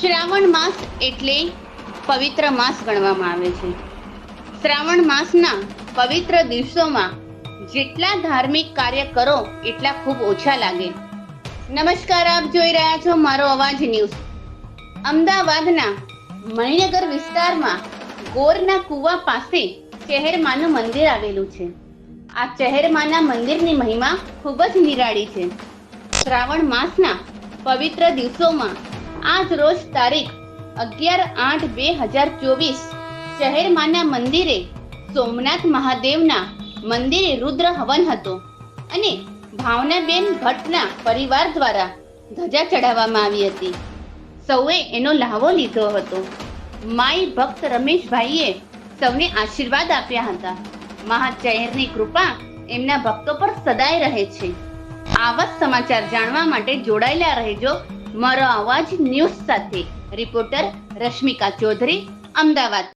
શ્રાવણ માસ એટલે પવિત્ર માસ ગણવામાં આવે છે. શ્રાવણ માસના પવિત્ર દિવસોમાં જેટલા ધાર્મિક કાર્ય કરો, એટલા ખૂબ ઓછા લાગે. નમસ્કાર, આપ જોઈ રહ્યા છો મારો અવાજ ન્યૂઝ. અમદાવાદના મણિનગર વિસ્તારમાં ગોરના કુવા પાસે ચહેરમાનું મંદિર આવેલું છે. આ ચહેરમાના મંદિરની મહિમા ખૂબ જ નિરાળી છે. શ્રાવણ માસના પવિત્ર દિવસોમાં આજ રોજ તારીખ અગિયાર આઠ બે હજાર ચોવીસ શહેરમાંના મંદિરે સોમનાથ મહાદેવના મંદિરે રુદ્ર હવન હતો અને ભાવનાબેન ભટ્ટના પરિવાર દ્વારા ધજા ચડાવવામાં આવી હતી. સૌએ એનો લાહવો લીધો હતો. માઈ ભક્ત રમેશભાઈએ સૌને આશીર્વાદ આપ્યા હતા. મહાચહેરની કૃપા એમના ભક્તો પર સદાય રહે છે. આવા સમાચાર જાણવા માટે જોડાયેલા રહેજો. મારો અવાજ ન્યૂઝ સાથે. રિપોર્ટર રશ્મિકા ચૌધરી અમદાવાદ.